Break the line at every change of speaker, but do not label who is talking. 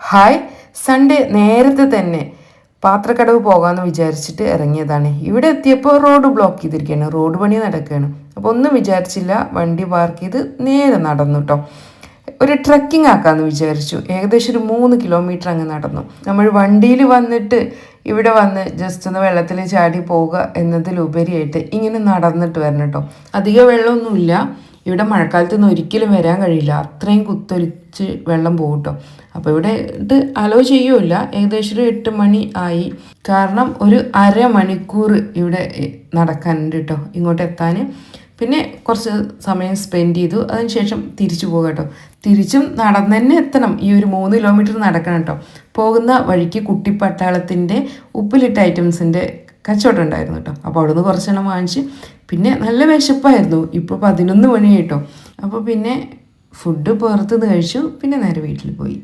Hi Sunday നേരത്തെ തന്നെ പാത്രക്കടവ് പോകാമെന്ന് വിചാരിച്ചിട്ട് ഇറങ്ങിയതാണ്. ഇവിടെ എത്തിയപ്പോൾ റോഡ് ബ്ലോക്ക് ചെയ്തിരിക്കുകയാണ്. റോഡ് പണി നടക്കുകയാണ്. അപ്പോൾ ഒന്നും വിചാരിച്ചില്ല. വണ്ടി പാർക്ക് ചെയ്ത് നേരെ നടന്നു കേട്ടോ ഒരു ട്രക്കിംഗ് ആക്കാമെന്ന് വിചാരിച്ചു. ഏകദേശം ഒരു മൂന്ന് കിലോമീറ്റർ അങ്ങ് നടന്നു. നമ്മൾ വണ്ടിയിൽ വന്നിട്ട് ഇവിടെ വന്ന് ജസ്റ്റ് ഒന്ന് വെള്ളത്തിൽ ചാടി പോവുക എന്നതിലുപരിയായിട്ട് ഇങ്ങനെ നടന്നിട്ട് വരണം കേട്ടോ അധികം വെള്ളമൊന്നുമില്ല. ഇവിടെ മഴക്കാലത്തൊന്നും ഒരിക്കലും വരാൻ കഴിയില്ല. അത്രയും കുത്തൊലിച്ച് വെള്ളം പോകും കേട്ടോ അപ്പോൾ ഇവിടെ ഇത് അലോ ചെയ്യുമില്ല ഏകദേശം ഒരു എട്ട് മണി ആയി. കാരണം ഒരു അരമണിക്കൂർ ഇവിടെ നടക്കാനുണ്ട് കേട്ടോ ഇങ്ങോട്ട് എത്താൻ പിന്നെ കുറച്ച് സമയം സ്പെൻഡ് ചെയ്തു. അതിനുശേഷം തിരിച്ചു പോകുക കേട്ടോ തിരിച്ചും നടന്ന് തന്നെ എത്തണം. ഈ ഒരു മൂന്ന് കിലോമീറ്റർ നടക്കണം കേട്ടോ പോകുന്ന വഴിക്ക് കുട്ടിപ്പട്ടാളത്തിന്റെ ഉപ്പിലിട്ട ഐറ്റംസിന്റെ കച്ചവടം ഉണ്ടായിരുന്നു കേട്ടോ. അപ്പോൾ അവിടുന്ന് കുറച്ചെണ്ണം വാങ്ങിച്ച് പിന്നെ നല്ല വിശപ്പായിരുന്നു. ഇപ്പോൾ പതിനൊന്ന് മണിയായിട്ടോ. അപ്പോൾ പിന്നെ ഫുഡ് പുറത്തുനിന്ന് കഴിച്ചു. പിന്നെ നേരെ വീട്ടിൽ പോയി.